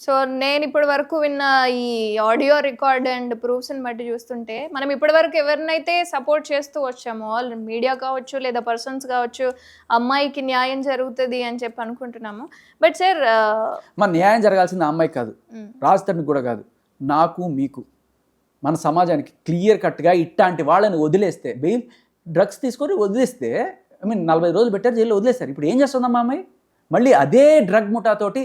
So నేను ఇప్పటి వరకు విన్న ఈ ఆడియో రికార్డ్ అండ్ ప్రూఫ్స్ని బట్టి చూస్తుంటే మనం ఇప్పటి వరకు ఎవరినైతే సపోర్ట్ చేస్తూ వచ్చామో మీడియా కావచ్చు లేదా పర్సన్స్ కావచ్చు అమ్మాయికి న్యాయం జరుగుతుంది అని చెప్పి అనుకుంటున్నాము. బట్ సార్ మన న్యాయం జరగాల్సింది అమ్మాయి కాదు. రాజధానికి కూడా కాదు. నాకు మీకు మన సమాజానికి క్లియర్ కట్గా ఇట్లాంటి వాళ్ళని వదిలేస్తే బెయిల్ డ్రగ్స్ తీసుకొని వదిలేస్తే ఐ మీన్ నలభై రోజులు పెట్టారు జైల్లో వదిలేస్తారు ఇప్పుడు ఏం చేస్తుందమ్మా అమ్మాయి? మళ్ళీ అదే డ్రగ్ ముఠాతోటి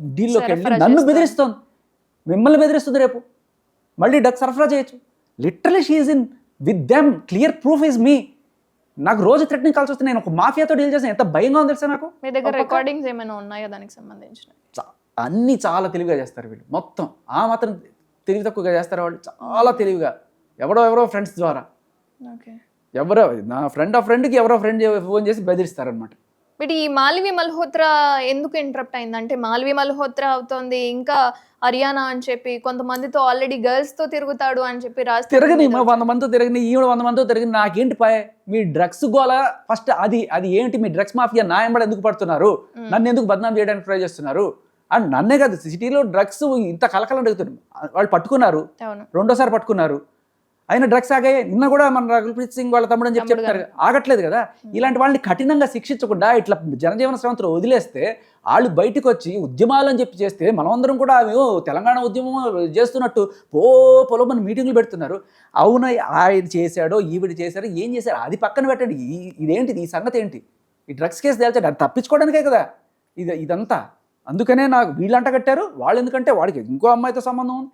డీల్లోకి వెళ్ళి నన్ను. బెదిరిస్తోంది. మిమ్మల్ని బెదిరిస్తుంది రేపు. మళ్ళీ డ్రగ్ సరఫరా చేయొచ్చు. Literally she in with them clear proof is మీ నాకు రోజు థ్రెటనింగ్ కాల్స్ వస్తే నేను ఒక మాఫియాతో డీల్ చేస్తాను ఎంత భయంగా ఉంది తెలుసా నాకు? మీ దగ్గర రికార్డింగ్స్ ఏమైనా ఉన్నాయా దానికి సంబంధించిన అన్నీ చాలా తెలివిగా చేస్తారు వీళ్ళు. మొత్తం ఆ మాత్రం తెలివి తక్కువగా చేస్తారు వాళ్ళు. చాలా తెలివిగా. ఎవడో ఎవరో ఫ్రెండ్స్ ద్వారా. ఎవరో నా ఫ్రెండ్ ఆ ఫ్రెండ్కి ఎవరో ఫ్రెండ్ ఫోన్ చేసి బెదిరిస్తారనమాట బట్ ఈ మాల్వి మల్హోత్రా ఎందుకు ఇంటరప్ట్ అయింది? అంటే మాల్వి మల్హోత్రా అవుతోంది ఇంకా హర్యానా అని చెప్పి కొంతమందితో ఆల్రెడీ గర్ల్స్తో తిరుగుతాడు అని చెప్పి రాసి తిరగని వంద మందితో తిరగని ఈవిడ వంద మందితో తిరగని నాకేంటి పాయ్ మీ డ్రగ్స్ గోల? ఫస్ట్ అది అది ఏంటి? మీ డ్రగ్స్ మాఫియా నా ఎంబడి ఎందుకు పడుతున్నారు? నన్ను ఎందుకు బదనాం చేయడానికి ట్రై చేస్తున్నారు? అండ్ నన్నే కాదు సిటీలో డ్రగ్స్ ఇంత కలకలం అడుగుతున్నారు వాళ్ళు పట్టుకున్నారు రెండోసారి పట్టుకున్నారు. అయినా డ్రగ్స్ ఆగాయి. నిన్న కూడా మన రఘుప్రీత్ సింగ్ వాళ్ళ తమ్ముడు అని చెప్పి చెప్తారు. ఆగట్లేదు కదా. ఇలాంటి వాళ్ళని కఠినంగా శిక్షించకుండా ఇట్లా జనజీవన శ్రమంతో వదిలేస్తే వాళ్ళు బయటకు వచ్చి ఉద్యమాలు అని చెప్పి చేస్తే మనమందరం కూడా అవి తెలంగాణ ఉద్యమం చేస్తున్నట్టు పో పొలమని మీటింగ్లు పెడుతున్నారు. అవున ఆయన చేశాడో ఈవిడ చేశాడో ఏం చేశారు అది పక్కన పెట్టండి. ఈ- ఇదేంటిది ఈ సంగతి ఏంటి? ఈ డ్రగ్స్ కేసు తేల్చాడు అది తప్పించుకోవడానికే కదా. ఇది ఇదంతా. అందుకనే నాకు వీళ్ళంట కట్టారు. వాళ్ళు ఎందుకంటే వాడికి ఇంకో అమ్మాయితో సంబంధం ఉంది.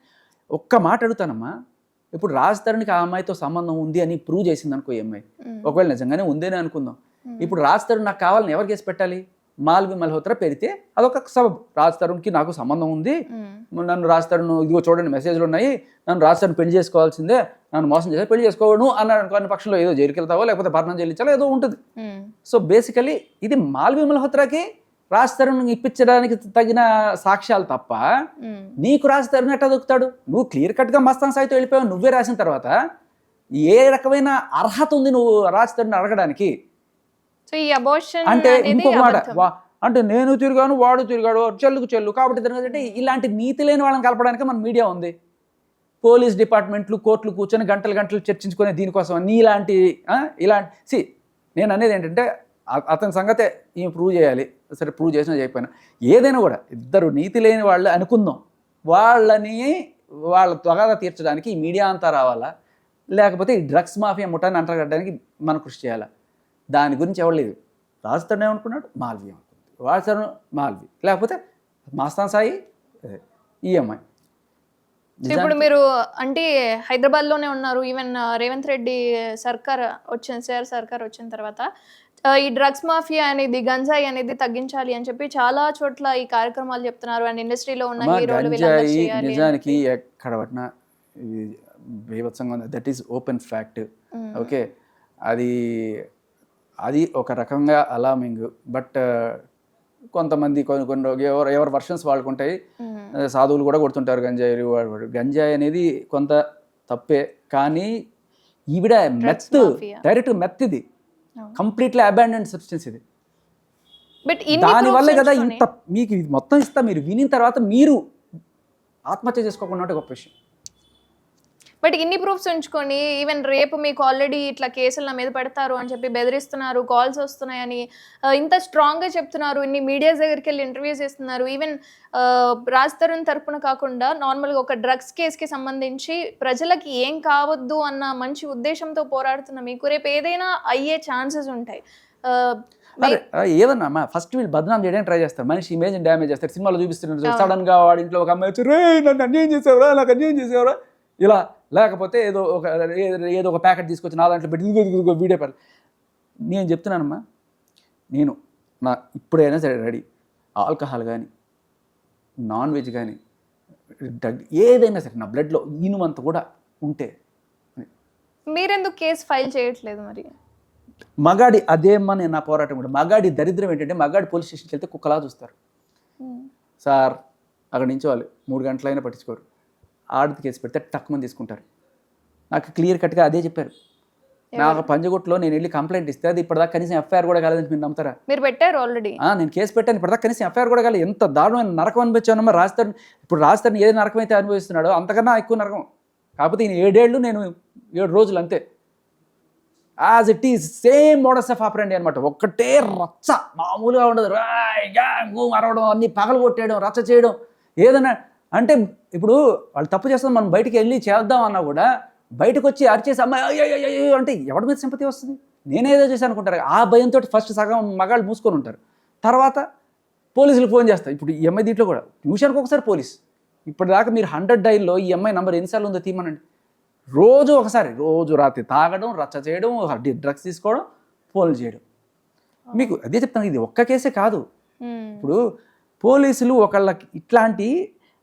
ఒక్క మాట అడుగుతానమ్మా. ఇప్పుడు రాజ్ తరుణ్కి ఆ అమ్మాయితో సంబంధం ఉంది అని ప్రూవ్ చేసింది అనుకో ఈ అమ్మాయి. మ్మ్. ఒకవేళ నిజంగానే ఉందేనే అనుకుందాం. ఇప్పుడు రాజ్ తరుణ్ నాకు కావాలని ఎవరు కేసు పెట్టాలి? మాల్వి మల్హోత్రా పెడితే అదొక సబబ్. రాజ్ తరుణ్కి నాకు సంబంధం ఉంది. నన్ను రాజ్ తరుణ్ ఇదిగో చూడండి మెసేజ్లు ఉన్నాయి. నన్ను రాజ్ తరుణ్ పెళ్ళి చేసుకోవాల్సిందే. నన్ను మోసం చేస్తే పెళ్ళి చేసుకోవను అన్న కొన్ని పక్షంలో ఏదో జైలుకి వెళ్తావో లేకపోతే భరణం చెల్లించాలో ఏదో ఉంటుంది. సో బేసికలీ ఇది మాల్వి మల్హోత్రాకి రాజ్ తరుణ్ ఇప్పించడానికి తగిన సాక్ష్యాలు తప్ప. నీకు రాసి తరుణ్ ఎట్లా దొరుకుతాడు? నువ్వు క్లియర్ కట్గా మస్తాన్ సాయితో వెళ్ళిపోయావు నువ్వే రాసిన తర్వాత ఏ రకమైన అర్హత ఉంది నువ్వు రాసి తరుణ్ అడగడానికి అంటే ఇంకొక మాట అంటే నేను తిరిగాను వాడు తిరిగాడు చెల్లుకు చెల్లు కాబట్టి అంటే ఇలాంటి నీతి లేని వాళ్ళని కలపడానికి మన మీడియా ఉంది. పోలీస్ డిపార్ట్మెంట్లు కోర్టులు కూర్చొని గంటలు గంటలు చర్చించుకునే దీనికోసం నీలాంటి ఇలాంటి సి నేను అనేది ఏంటంటే అతని సంగతే ఈమె ప్రూవ్ చేయాలి. సరే ప్రూవ్ చేసినా చేయకపోయినా. ఏదైనా కూడా ఇద్దరు నీతి లేని వాళ్ళు అనుకుందాం. వాళ్ళని వాళ్ళ త్వరగా తీర్చడానికి ఈ మీడియా అంతా రావాలా? లేకపోతే ఈ డ్రగ్స్ మాఫియా ముఠాన్ని అంటగట్టడానికి మనం కృషి చేయాలా? దాని గురించి ఎవరు లేదు. రాజస్థాన్ ఏమనుకున్నాడు? మాల్వి అనుకుంది. వాడతాను మాల్వి. లేకపోతే మాస్తాన్ సాయి ఈఎంఐ ఇప్పుడు మీరు అంటే హైదరాబాద్లోనే ఉన్నారు. ఈవెన్ రేవంత్ రెడ్డి సర్కార్ వచ్చిన సార్ సర్కార్ వచ్చిన తర్వాత ఈ డ్రగ్స్ మాఫియా అనేది గంజాయి అనేది తగ్గించాలి అని చెప్పి చాలా చోట్ల ఈ కార్యక్రమాలు చెప్తున్నారు అండ్ ఇండస్ట్రీలో ఉన్న హీరోలు నిజానికి. ఎక్కడ పట్టినా బీభత్సంగా ఉంది that is open fact. Okay అది అది ఒక రకంగా అలామింగ్ బట్ కొంతమంది కొన్ని కొన్ని ఎవరు ఎవరి వర్షన్స్ వాళ్ళకుంటాయి మ్మ్. సాధువులు కూడా కొడుతుంటారు గంజాయి గంజాయి అనేది కొంత తప్పే కానీ ఈవిడ మెత్. డైరెక్ట్ మెత్ ఇది అవును. కంప్లీట్లీ అబాండెంట్ సబ్స్టెన్స్ ఇది. బట్ ఇన్ని దాని వల్లే proofs కదా ఇంత మీకు ఇది మొత్తం ఇస్తా మీరు వినిన తర్వాత మీరు ఆత్మహత్య చేసుకోకుండా గొప్ప విషయం. బట్ ఇన్ని ప్రూఫ్స్ ఉంచుకొని ఈవెన్ రేపు మీకు ఆల్రెడీ ఇట్లా కేసులు నా మీద పెడతారు అని చెప్పి బెదిరిస్తున్నారు కాల్స్ వస్తున్నాయని ఇంత స్ట్రాంగ్గా చెప్తున్నారు ఇన్ని మీడియాస్ దగ్గరికి వెళ్ళి ఇంటర్వ్యూస్ ఇస్తున్నారు ఈవెన్ రాజ్ తరుణ్ తరపున కాకుండా నార్మల్గా ఒక డ్రగ్స్ కేసుకి సంబంధించి ప్రజలకి ఏం కావద్దు అన్న మంచి ఉద్దేశంతో పోరాడుతున్న మీకు రేపు ఏదైనా అయ్యే ఛాన్సెస్ ఉంటాయి. ఏదన్నా ఫస్ట్ వీళ్ళు బదనాం చేయడానికి ట్రై చేస్తారు. మనిషి ఇమేజ్ డ్యామేజ్ చేస్తారు సినిమాలో చూపిస్తున్నారు సడన్గా వాడి ఇంట్లో ఒక అమ్మాయి వచ్చి రే నన్ను అన్యాయం చేసేవరా? నాకు అన్యాయం చేసేవరా? ఇలా లేకపోతే ఏదో ఒక ఏదో ఒక ప్యాకెట్ తీసుకొచ్చి నా దాంట్లో పెట్టి ఇదిగో వీడియో పెడ నేను చెప్తున్నానమ్మా నేను నా ఇప్పుడైనా సరే రెడీ. ఆల్కహాల్ కానీ నాన్ వెజ్ కానీ డ్రగ్ ఏదైనా సరే నా బ్లడ్లో ఇనుమంత కూడా ఉంటే. మీరెందుకు కేసు ఫైల్ చేయట్లేదు మరి? మగాడి అదేమ్మా నేను నా పోరాటం కూడా. మగాడి దరిద్రం ఏంటంటే మగాడి పోలీస్ స్టేషన్కి వెళ్తే కుక్కలా చూస్తారు. సార్ అక్కడ నుంచి వాళ్ళు మూడు గంటలైనా పట్టించుకోరు. ఆడది కేసు పెడితే టక్మని తీసుకుంటారు. నాకు క్లియర్ కట్గా అదే చెప్పారు. నాకు పంజగుట్లో నేను వెళ్ళి కంప్లైంట్ ఇస్తే అది ఇప్పటిదాకా కనీసం ఎఫ్ఐఆర్ కూడా కాలేదని మీరు నమ్ముతారా? మీరు పెట్టారు ఆల్రెడీ నేను కేసు పెట్టాను ఇప్పటిదాకా కనీసం ఎఫ్ఐఆర్ కూడా కాలేదు. ఎంత దారుణమైన నరకం అనిపించానమ్మా రాజధాని. ఇప్పుడు రాజధాని ఏ నరకం అయితే అనుభవిస్తున్నాడో అంతకన్నా ఎక్కువ నరకం. కాకపోతే ఈయన ఏడేళ్ళు నేను ఏడు రోజులు అంతే. As it is same models of ఆపరండి అనమాట ఒక్కటే రచ్చ. మామూలుగా ఉండదు. రాయ్ గ్యాంగు మరవడం అన్ని పగలు కొట్టేయడం రచ్చ చేయడం. ఏదైనా అంటే ఇప్పుడు వాళ్ళు తప్పు చేస్తాం మనం బయటికి వెళ్ళి చేద్దాం అన్నా కూడా బయటకు వచ్చి అరిచేసి అమ్మాయి అయ్యో అయ్యో, అయ్యో అంటే ఎవరి మీద సింపతి వస్తుంది? నేనేదో చేశాను అనుకుంటారు. ఆ భయంతో ఫస్ట్ సగం మగాళ్ళు మూసుకొని ఉంటారు. తర్వాత పోలీసులకు ఫోన్ చేస్తారు. ఇప్పుడు ఈ అమ్మాయి దీంట్లో కూడా. ట్యూషన్కి ఒకసారి పోలీస్. ఇప్పటిదాకా మీరు హండ్రెడ్ డైల్లో ఈ అమ్మాయి నంబర్ ఎన్నిసార్లు ఉందో తీయమనండి. రోజు ఒకసారి రోజు రాత్రి తాగడం రచ్చ చేయడం డ్రగ్స్ తీసుకోవడం ఫోన్లు చేయడం. మీకు అదే చెప్తాను. ఇది ఒక్క కేసే కాదు. ఇప్పుడు పోలీసులు ఒకళ్ళకి ఇట్లాంటి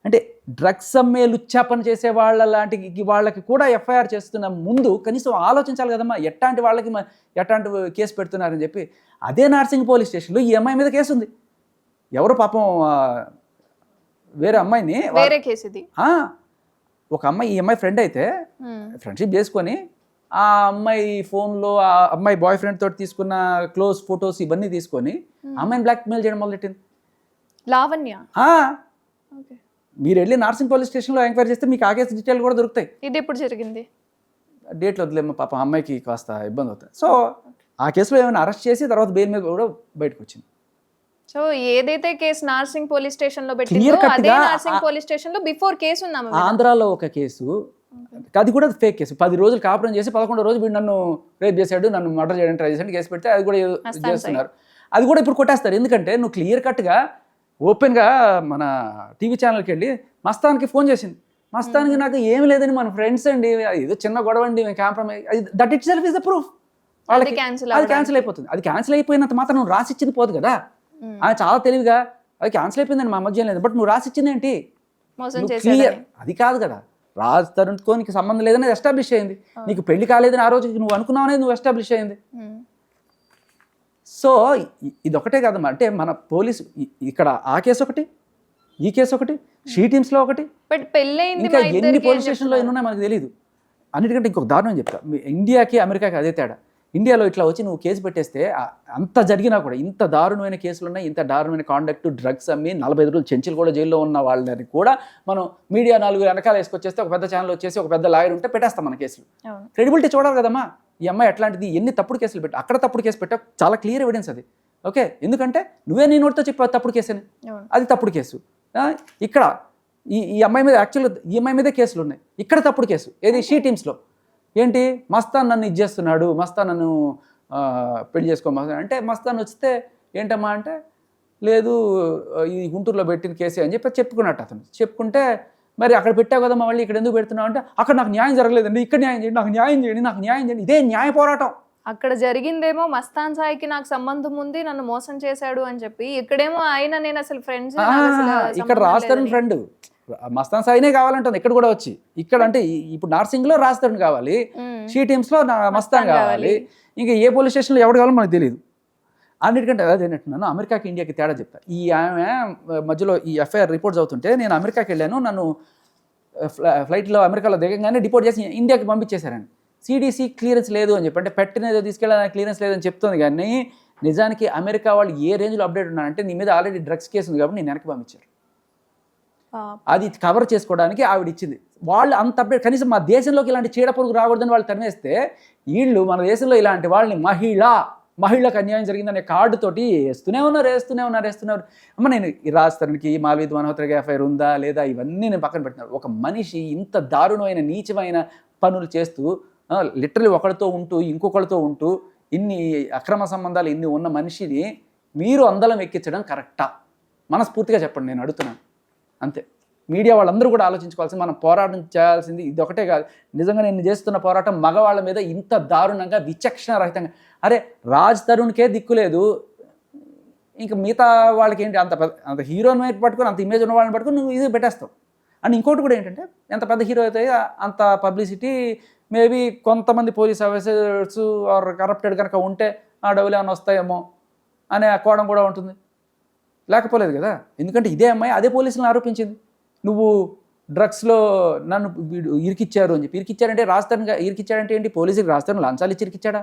అంటే డ్రగ్స్ అమ్మే లుచ్చాపన చేసే వాళ్ళ లాంటి వాళ్ళకి కూడా ఎఫ్ఐఆర్ చేస్తున్న ముందు కనీసం ఆలోచించాలి కదమ్మా ఎట్లాంటి వాళ్ళకి ఎట్లాంటి కేసు పెడుతున్నారని చెప్పి అదే నార్సింగ్ పోలీస్ స్టేషన్లో ఈ అమ్మాయి మీద కేసు ఉంది ఎవరు పాపం వేరే అమ్మాయిని వేరే కేసు ఇది ఒక అమ్మాయి ఈ అమ్మాయి ఫ్రెండ్ అయితే. ఫ్రెండ్షిప్ చేసుకొని ఆ అమ్మాయి ఫోన్లో ఆ అమ్మాయి బాయ్ ఫ్రెండ్ తోటి తీసుకున్న క్లోజ్ ఫొటోస్ ఇవన్నీ తీసుకొని అమ్మాయిని బ్లాక్మెయిల్ చేయడం మొదలెట్టింది. లావణ్య? ఓకే. మీరు వెళ్ళి నార్సింగ్ పోలీస్ స్టేషన్లో ఎంక్వైరీ చేస్తే మీకు ఆ కేసు డీటెయిల్ కూడా దొరుకుతాయి. ఇది ఎప్పుడు జరిగింది? డేట్లు వదిలేమో పాప అమ్మాయికి కాస్త ఇబ్బంది అవుతుంది. సో ఆ కేసులో ఏమైనా అరెస్ట్ చేసి తర్వాత బెయిల్ మీద కూడా బయటకు వచ్చింది. సో ఏదైతే కేసు నార్సింగ్ పోలీస్ స్టేషన్లో పెట్టిందో అదే నార్సింగ్ పోలీస్ స్టేషన్లో బిఫోర్ కేసు. ఆంధ్రాలో ఒక కేసు. అది కూడా ఫేక్ కేసు. పది రోజులు కాపురం చేసి పదకొండో రోజు వీడు నన్ను రేప్ చేశాడు నన్ను మర్డర్ చేయడానికి ట్రై చేశాడు కేసు పెడితే అది కూడా చేస్తున్నారు. అది కూడా ఇప్పుడు కొట్టేస్తారు. ఎందుకంటే నువ్వు క్లియర్ కట్గా ఓపెన్గా మన టీవీ ఛానల్కి వెళ్ళి మస్తాన్కి ఫోన్ చేసింది. మస్తాన్కి నాకు ఏమి లేదని మన ఫ్రెండ్స్ అండి ఏదో చిన్న గొడవ అండి compromise that itself is the proof అది క్యాన్సిల్ అయిపోతుంది. అది క్యాన్సిల్ అయిపోయినంత మాత్రం నువ్వు రాసిచ్చింది పోదు కదా. మ్మ్. ఆయన చాలా తెలివిగా అది క్యాన్సిల్ అయిపోయిందని మా మధ్య లేదు. బట్ నువ్వు రాసిచ్చింది ఏంటి? క్లియర్ అది కాదు కదా. రాజ్ తరుణ్తో నీకు సంబంధం లేదని ఎస్టాబ్లిష్ అయింది. నీకు పెళ్ళి కాలేదని ఆ రోజు నువ్వు అనుకున్నావు అనేది నువ్వు ఎస్టాబ్లిష్ అయింది. మ్మ్. సో ఇది ఒకటే కాదమ్మా అంటే మన పోలీసు ఇక్కడ ఆ కేసు ఒకటి ఈ కేసు ఒకటి షీ టీమ్స్లో ఒకటి. ఇంకా ఎన్ని పోలీస్ స్టేషన్లో ఎన్ని ఉన్నాయో మనకు తెలియదు అన్నిటికంటే ఇంకొక దారుణం చెప్తా. ఇండియాకి అమెరికాకి అదే తేడా. ఇండియాలో ఇట్లా వచ్చి నువ్వు కేసు పెట్టేస్తే అంత జరిగినా కూడా ఇంత దారుణమైన కేసులు ఉన్నాయి ఇంత దారుణమైన కాండక్ట్ డ్రగ్స్ అమ్మి నలభై ఐదు రోజులు చెంచులు కూడా జైల్లో ఉన్న వాళ్ళని కూడా మనం మీడియా నాలుగు వెనకాల వేసుకొచ్చేస్తే ఒక పెద్ద ఛానల్ వచ్చేసి ఒక పెద్ద లాయర్ ఉంటే పెట్టేస్తాం మన కేసులు. క్రెడిబిలిటీ చూడాలి కదమ్మా. ఈ అమ్మాయి ఎట్లాంటిది ఎన్ని తప్పుడు కేసులు పెట్టా అక్కడ తప్పుడు కేసు పెట్టా చాలా క్లియర్ ఎవిడెన్స్ అది. ఓకే? ఎందుకంటే నువ్వే నీ నోటితో చెప్పావు తప్పుడు కేసు అని అది తప్పుడు కేసు. ఇక్కడ ఈ ఈ అమ్మాయి మీద యాక్చువల్గా ఈ అమ్మాయి మీదే కేసులు ఉన్నాయి. ఇక్కడ తప్పుడు కేసు. ఏది? షీ టీమ్స్లో. ఏంటి? మస్తాన్ నన్ను ఇచ్చేస్తున్నాడు మస్తాన్ నన్ను పెళ్ళి చేసుకోమస్తాను అంటే మస్తాన్ వస్తే ఏంటమ్మా అంటే లేదు ఈ గుంటూరులో పెట్టిన కేసే అని చెప్పి చెప్పుకున్నట్టు అతను. చెప్పుకుంటే మరి అక్కడ పెట్టావు కదమ్మా మళ్ళీ ఇక్కడ ఎందుకు పెడుతున్నావు అంటే అక్కడ నాకు న్యాయం జరగలేదండి ఇక్కడ న్యాయం చేయండి నాకు న్యాయం చేయండి నాకు న్యాయం చేయండి. ఇదే న్యాయ పోరాటం. అక్కడ జరిగిందేమో మస్తాన్ సాయికి నాకు సంబంధం ఉంది నన్ను మోసం చేశాడు అని చెప్పి ఇక్కడేమో ఆయన నేను అసలు ఫ్రెండ్స్ ఇక్కడ రాజ్ ఫ్రెండ్ మస్తాన్ సాయినే కావాలంటుంది ఇక్కడ కూడా వచ్చి. ఇక్కడ అంటే ఇప్పుడు నార్సింగ్లో తరుణ్ కావాలి షీ టీమ్స్లో నా మస్తాన్ కావాలి. ఇంకా ఏ పోలీస్ స్టేషన్లో ఎవడు కావాలో మనకు తెలియదు అన్నిటికంటే అదే అంటున్నాను అమెరికాకి ఇండియాకి తేడా చెప్తా. ఈ ఆమె మధ్యలో ఈ ఎఫ్ఐఆర్ రిపోర్ట్స్ అవుతుంటే నేను అమెరికాకి వెళ్ళాను నన్ను ఫ్ల- ఫ్లైట్లో అమెరికాలో దిగంగానే డిపోర్ట్ చేసి ఇండియాకి పంపించేశారని సిడిసి క్లియరెన్స్ లేదు అని చెప్పి అంటే పెట్టినేదో తీసుకెళ్ళడానికి క్లియరెన్స్ లేదని చెప్తుంది కానీ నిజానికి అమెరికా వాళ్ళు ఏ రేంజ్లో అప్డేట్ ఉన్నారంటే నీ మీద ఆల్రెడీ డ్రగ్స్ కేసు ఉంది కాబట్టి నేను వెనక్కి పంపించారు. అది కవర్ చేసుకోవడానికి ఆవిడ ఇచ్చింది. వాళ్ళు అంత అప్డేట్ కనీసం మా దేశంలోకి ఇలాంటి చీడ పురుగు రాకూడదని వాళ్ళు తరిమేస్తే వీళ్ళు మన దేశంలో ఇలాంటి వాళ్ళని మహిళ మహిళకు అన్యాయం జరిగిందనే కార్డు తోటి వేస్తూనే ఉన్నారు వేస్తూనే ఉన్నారు వేస్తున్నారు అమ్మ నేను ఈ రాజస్థానికి మాల్వీద్ మనోహత్రగా ఎఫ్ఐఆర్ ఉందా లేదా ఇవన్నీ నేను పక్కన పెట్టినాను ఒక మనిషి ఇంత దారుణమైన నీచమైన పనులు చేస్తూ లిటరలీ ఒకరితో ఉంటూ ఇంకొకరితో ఉంటూ ఇన్ని అక్రమ సంబంధాలు ఇన్ని ఉన్న మనిషిని మీరు అందలం ఎక్కించడం కరెక్టా మనస్ఫూర్తిగా చెప్పండి నేను అడుగుతున్నాను. అంతే. మీడియా వాళ్ళందరూ కూడా ఆలోచించుకోవాల్సింది మనం పోరాటం చేయాల్సింది ఇది ఒకటే కాదు. నిజంగా నేను చేస్తున్న పోరాటం మగవాళ్ళ మీద ఇంత దారుణంగా విచక్షణ రహితంగా. అరే రాజ్ తరుణ్కే దిక్కు లేదు. ఇంకా మిగతా వాళ్ళకి ఏంటి అంత పెద్ద అంత హీరోని మీద పట్టుకుని అంత ఇమేజ్ ఉన్న వాళ్ళని పట్టుకొని నువ్వు ఇది పెట్టేస్తావు. అండ్ ఇంకోటి కూడా ఏంటంటే ఎంత పెద్ద హీరో అయితే అంత పబ్లిసిటీ మేబీ కొంతమంది పోలీస్ ఆఫీసర్స్ ఆర్ కరప్టెడ్ కనుక ఉంటే ఆ డబ్బులు ఏమైనా వస్తాయేమో అనే కోణం కూడా ఉంటుంది. లేకపోలేదు కదా? ఎందుకంటే ఇదే అమ్మాయి అదే పోలీసులను ఆరోపించింది. నువ్వు డ్రగ్స్లో నన్ను ఇరికిచ్చారు అని చెప్పి ఇరికిచ్చారంటే రాస్తాను ఇరికిచ్చాడంటే ఏంటి? పోలీసుకి రాస్తాను లంచాలు ఇచ్చి ఇరికిచ్చాడా?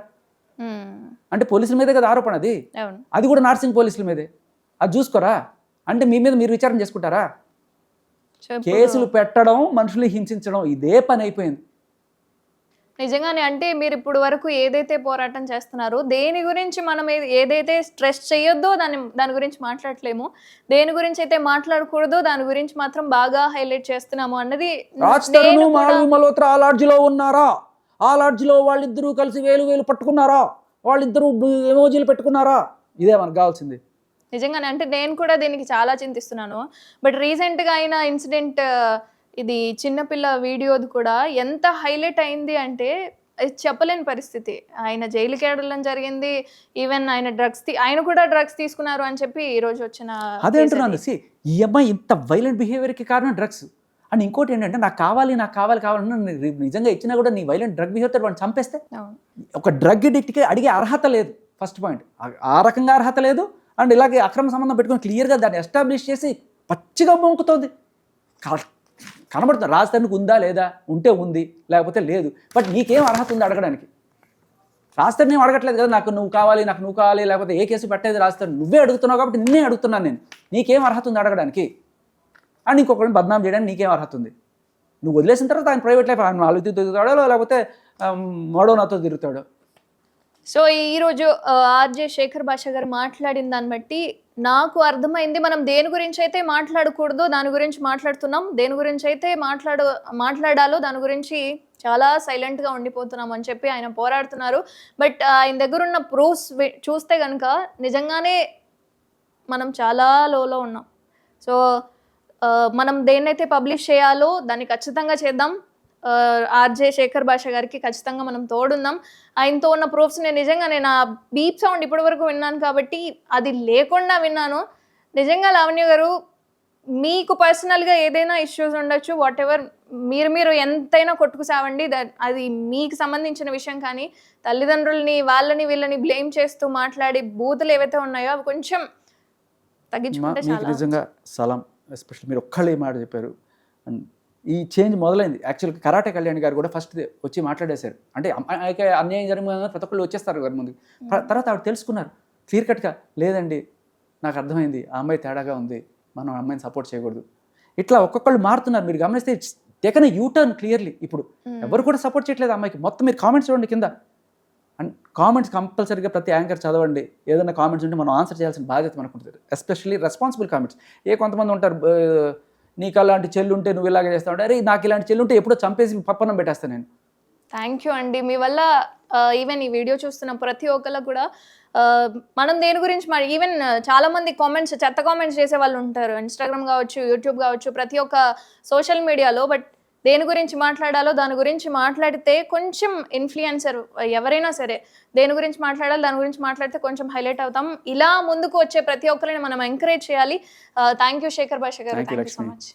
అంటే పోలీసుల మీదే కదా ఆరోపణ అది? అది కూడా నార్సింగ్ పోలీసుల మీదే. అది చూసుకోరా? అంటే మీ మీద మీరు విచారణ చేసుకుంటారా? కేసులు పెట్టడం మనుషులు హింసించడం ఇదే పని అయిపోయింది. నిజంగానే అంటే మీరు ఇప్పుడు వరకు ఏదైతే పోరాటం చేస్తున్నారో దేని గురించి మనం ఏదైతే స్ట్రెస్ చేయొద్దో దాని దాని గురించి మాట్లాడలేము. దేని గురించి అయితే మాట్లాడకూడదో దాని గురించి మాత్రం బాగా హైలైట్ చేస్తున్నాము అన్నది మల్హోత్రా ఆ లాడ్జిలో ఉన్నారా? ఆ లాడ్జిలో వాళ్ళిద్దరూ కలిసి వేలు వేలు పట్టుకున్నారా? వాళ్ళిద్దరూ ఎమోజీలు పెట్టుకున్నారా? ఇదే మనకు కావాల్సింది. నిజంగానే అంటే నేను కూడా దీనికి చాలా చింతిస్తున్నాను. బట్ రీసెంట్గా అయిన ఇన్సిడెంట్ ఇది చిన్నపిల్ల వీడియోది కూడా ఎంత హైలైట్ అయింది అంటే చెప్పలేని పరిస్థితి. ఆయన జైలుకి వెళ్ళడం జరిగింది. ఈవెన్ ఆయన డ్రగ్స్ ఆయన కూడా డ్రగ్స్ తీసుకున్నారు అని చెప్పి ఈ రోజు వచ్చిన అదే అంటున్నాను. ఈ అమ్మాయి ఇంత వైలెంట్ బిహేవియర్కి కారణం డ్రగ్స్ అండ్ ఇంకోటి ఏంటంటే నాకు కావాలి నాకు కావాలి కావాలని నిజంగా ఇచ్చినా కూడా నీ వైలెంట్ డ్రగ్ బిహేవియర్ వాడిని చంపేస్తే ఒక డ్రగ్ అడిక్ట్కి అడిగే అర్హత లేదు. ఫస్ట్ పాయింట్ ఆ రకంగా అర్హత లేదు. అండ్ ఇలాగే అక్రమ సంబంధం పెట్టుకొని క్లియర్గా దాన్ని ఎస్టాబ్లిష్ చేసి పచ్చిగా మొంకుతోంది కనబడుతుంది రాజధానికి ఉందా లేదా? ఉంటే ఉంది లేకపోతే లేదు. బట్ నీకేం అర్హత ఉంది అడగడానికి? రాజధాని నేను అడగట్లేదు కదా నాకు నువ్వు కావాలి నాకు నువ్వు కావాలి లేకపోతే ఏ కేసు పెట్టేది రాజధాని. నువ్వే అడుగుతున్నావు కాబట్టి నిన్నే అడుగుతున్నాను నేను. నీకేం అర్హత ఉంది అడగడానికి? అండ్ ఇంకొకరిని బద్నాం చేయడానికి నీకేం అర్హత ఉంది? నువ్వు వదిలేసిన తర్వాత ఆయన ప్రైవేట్ లైఫ్ ఆయన వాళ్ళతో తిరుగుతాడో లేకపోతే మడో నాతో తిరుగుతాడో? సో ఈరోజు ఆర్జే శేఖర్ భాష గారు మాట్లాడిన దాన్ని బట్టి నాకు అర్థమైంది. మనం దేని గురించి అయితే మాట్లాడకూడదు దాని గురించి మాట్లాడుతున్నాం. దేని గురించి అయితే మాట్లాడు మాట్లాడాలో దాని గురించి చాలా సైలెంట్గా ఉండిపోతున్నాం అని చెప్పి ఆయన పోరాడుతున్నారు. బట్ ఆయన దగ్గర ఉన్న ప్రూఫ్స్ చూస్తే కనుక నిజంగానే మనం చాలా లోలో ఉన్నాం. సో మనం దేన్నైతే పబ్లిష్ చేయాలో దాన్ని ఖచ్చితంగా చేద్దాం. ఆర్జే శేఖర్ భాష గారికి ఖచ్చితంగా మనం తోడుందాం ఆయనతో ఉన్న ప్రూఫ్స్ నేను నిజంగా నేను ఆ బీప్ సౌండ్ ఇప్పటి వరకు విన్నాను కాబట్టి అది లేకుండా విన్నాను. నిజంగా లావణ్య గారు మీకు పర్సనల్గా ఏదైనా ఇష్యూస్ ఉండొచ్చు వాట్ ఎవర్ మీరు మీరు ఎంతైనా కొట్టుకు సావండి. అది మీకు సంబంధించిన విషయం కానీ తల్లిదండ్రుల్ని వాళ్ళని వీళ్ళని బ్లేమ్ చేస్తూ మాట్లాడి బూతులు ఏవైతే ఉన్నాయో అవి కొంచెం తగ్గించుకుంటే నిజంగా సలాం ఎస్పెషల్లీ మీరు ఒక్కళ్ళే మాట చెప్పారు. అండ్ ఈ చేంజ్ మొదలైంది. యాక్చువల్గా కరాటే కళ్యాణ్ గారు కూడా ఫస్ట్ వచ్చి మాట్లాడేశారు. అంటే అమ్మాయికి అన్యాయం జరిగిన ప్రతి ఒక్కళ్ళు వచ్చేస్తారు గారి ముందు. తర్వాత ఆవిడ తెలుసుకున్నారు. క్లియర్ కట్గా లేదండి నాకు అర్థమైంది ఆ అమ్మాయి తేడాగా ఉంది మనం అమ్మాయిని సపోర్ట్ చేయకూడదు. ఇట్లా ఒక్కొక్కళ్ళు మారుతున్నారు. మీరు గమనిస్తే టేకన్ యూ టర్న్ క్లియర్లీ. ఇప్పుడు ఎవరు కూడా సపోర్ట్ చేయట్లేదు అమ్మాయికి. మొత్తం మీరు కామెంట్స్ చూడండి కింద. అండ్ కామెంట్స్ కంపల్సరీగా ప్రతి యాంకర్ చదవండి. ఏదైనా కామెంట్స్ ఉంటే మనం ఆన్సర్ చేయాల్సిన బాధ్యత మనకు ఉంటుంది ఎస్పెషల్లీ రెస్పాన్సిబుల్ కామెంట్స్. ఏ కొంతమంది ఉంటారు "ఆ, నీకు అలాంటి చెల్లు ఉంటే నువ్వు ఇలాగే చేస్తావు అరే నాకు ఇలాంటి చెల్లు ఉంటే ఎప్పుడో చంపేసి పప్పనం పెట్టేస్తాను నేను. థ్యాంక్ యూ అండి. మీ వల్ల ఈవెన్ ఈ వీడియో చూస్తున్న ప్రతి ఒక్కరికి కూడా మనం దేని గురించి మరి ఈవెన్ చాలా మంది కామెంట్స్ చెత్త కామెంట్స్ చేసే వాళ్ళు ఉంటారు. ఇన్స్టాగ్రామ్ కావచ్చు యూట్యూబ్ కావచ్చు ప్రతి ఒక్క సోషల్ మీడియాలో బట్ దేని గురించి మాట్లాడాలో దాని గురించి మాట్లాడితే కొంచెం ఇన్ఫ్లుయెన్సర్ ఎవరైనా సరే దేని గురించి మాట్లాడాలి దాని గురించి మాట్లాడితే కొంచెం హైలైట్ అవుతాం. ఇలా ముందుకు వచ్చే ప్రతి ఒక్కరిని మనం ఎంకరేజ్ చేయాలి. థ్యాంక్ యూ శేఖర్ భాష గారు థ్యాంక్ యూ సో. మచ్